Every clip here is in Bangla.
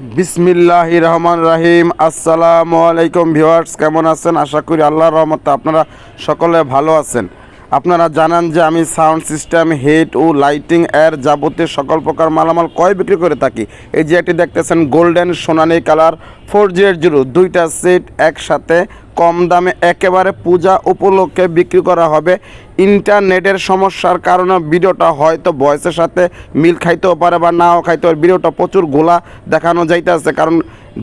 বিসমিল্লাহ রহমান রাহিম। আসসালামু আলাইকুম ভিওয়ার্স কেমন আছেন? আশা করি আল্লাহর রহমতে আপনারা সকলে ভালো আছেন। আপনারা জানান যে আমি সাউন্ড সিস্টেম, হেড ও লাইটিং এর যাবতীয় সকল প্রকার মালামাল কয় বিক্রি করে থাকি। এই যে একটি দেখতেছেন গোল্ডেন সোনালি কালার ফোর জিরো জিরো দুইটা সেট একসাথে কম দামে একেবারে পূজা উপলক্ষে বিক্রি করা হবে। ইন্টারনেটের সমস্যার কারণে ভিডিওটা হয়তো ভয়েসের সাথে মিল খাইতেও পারে বা নাও খাইতে পারে। ভিডিওটা প্রচুর গোলা দেখানো যাইতেছে, কারণ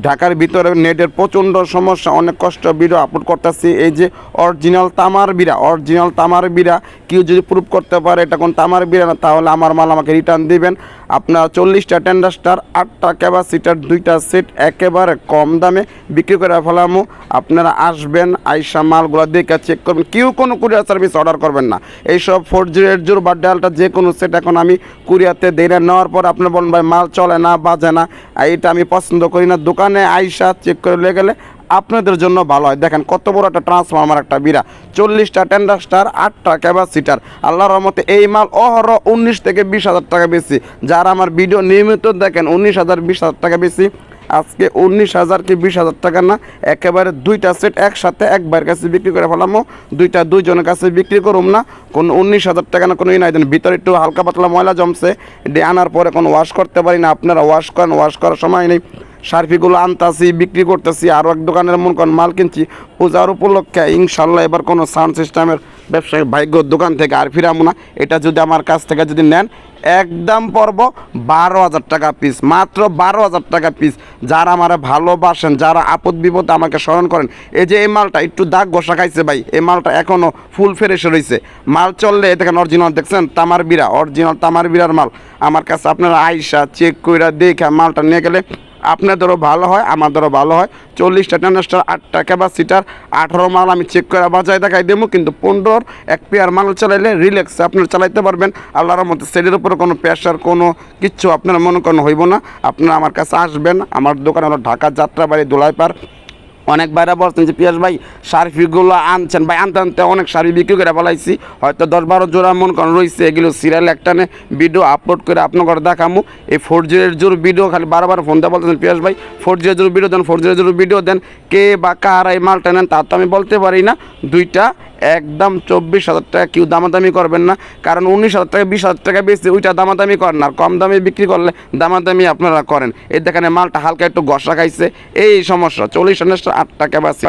ঢাকার ভিতরে নেটের প্রচণ্ড সমস্যা, অনেক কষ্ট ভিডিও আপলোড করতেছি। এই যে অরিজিনাল তামার বিড়া অরিজিনাল তামার বিড়া, কেউ যদি প্রুভ করতে পারে এটা কোন তামার বিড়া না, তাহলে আমার মাল আমাকে রিটার্ন দিবেন। আপনার চল্লিশটা টেন্ডার স্টার আটটা ক্যাপাসিটার দুইটা সেট একেবারে কম দামে বিক্রি করে ফেলামো। আপনারা আসবেন আইসা মালগুলো দেখে চেক করবেন। কেউ কোনো কুরিয়ার সার্ভিস অর্ডার করবেন না। এইসব ফোর জিরো এইট জিরো বা ডালটা যে কোনো সেট এখন আমি কুরিয়াতে দেড়ে নেওয়ার পর আপনি বলেন, ভাই, মাল চলে না, বাজে না। এটা আমি পছন্দ করি না। দোকানে আইসা চেক করে লেগে গেলে আপনাদের জন্য ভালো হয়। দেখেন কত বড় একটা ট্রান্সফর্মার একটা বিরা চল্লিশটা টেন্ডার স্টার আটটা ক্যাপাসিটার আল্লাহর রহমতে এই মাল অহর উনিশ থেকে বিশ হাজার টাকা বেশি। যারা আমার ভিডিও নিয়মিত দেখেন, উনিশ হাজার, বিশ হাজার টাকা বেশি। আজকে উনিশ হাজার কি বিশ হাজার টাকা না, একেবারে দুইটা সেট একসাথে একবার কাছে বিক্রি করে ফেলামো, দুইটা দুইজনের কাছে বিক্রি করুম না, কোনো উনিশ হাজার টাকা না, কোনো ই নাই ভিতরে একটু হালকা পাতলা ময়লা জমছে আনার পরে কোনো ওয়াশ করতে পারি না, আপনারা ওয়াশ করেন ওয়াশ করার সময় নেই সার্ফিগুলো আনতাছি, বিক্রি করতেছি আরও এক দোকানের মন করেন মাল কিনছি, পূজার উপলক্ষে ইনশাল্লাহ এবার কোনো সাউন্ড সিস্টেমের ব্যবসায়িক ভাগ্য দোকান থেকে আর ফিরামো না। এটা যদি আমার কাছ থেকে যদি নেন, একদম পর্ব বারো হাজার টাকা পিস মাত্র বারো হাজার টাকা পিস যারা আমার ভালোবাসেন, যারা আপদ বিপদ আমাকে স্মরণ করেন, এই যে এই মালটা একটু দাগ ঘষা খাইছে ভাই, এই মালটা এখনও ফুল ফ্রেশ রয়েছে মাল চললে দেখেন অরিজিনাল দেখছেন? তামার বিরা অরিজিনাল তামার বিরার মাল। আমার কাছে আপনারা আইসা চেক কইরা দেখে মালটা নিয়ে গেলে আপনাদেরও ভালো হয়, আমাদেরও ভালো হয়। চল্লিশটা টেনাস্টার, আটটা ক্যাপাসিটার আঠারো মাল আমি চেক করে বাজায় দেখাই দেবো, কিন্তু পনেরোর এক পেয়ার মাল চালাইলে রিল্যাক্সে আপনারা চালাইতে পারবেন। আল্লাহর মতো সেলের উপরে কোনো প্রেশার কোনো কিচ্ছু আপনার মনে কোনো হইব না। আপনারা আমার কাছে আসবেন, আমার দোকান হলো ঢাকা যাত্রাবাড়ি দোলাইপাড়। অনেক বাইরে বলছেন যে, পিয়াস ভাই সার্ফিগুলো আনছেন। ভাই, আনতে আনতে অনেক শাড়ি বিক্রি করে ফেলাইছি। হয়তো দশ বারো জোড়া মন করেন রয়েছে এগুলো সিরিয়াল একটানে ভিডিও আপলোড করে আপনার দেখামু। এই ফোর জিরোর জোর ভিডিও খালি বারবার ফোন দিয়ে বলতেছেন, পিয়াস ভাই ফোর জিরো জোর ভিডিও দেন ফোর জিরো জোর ভিডিও দেন। কে বা কার এই মালটা নেন তা তো আমি বলতে পারি না। দুইটা একদম চব্বিশ হাজার টাকা কেউ দামাদামি করবেন না, কারণ উনিশ হাজার টাকা, বিশ হাজার টাকা বেশি, ওইটা দামাদামি করেন আর কম দামে বিক্রি করলে দামাদামি আপনারা করেন। এই দেখেন মালটা হালকা একটু গসা খাইছে, এই সমস্যা। চল্লিশ আট টাকা ক্যাপাসিটি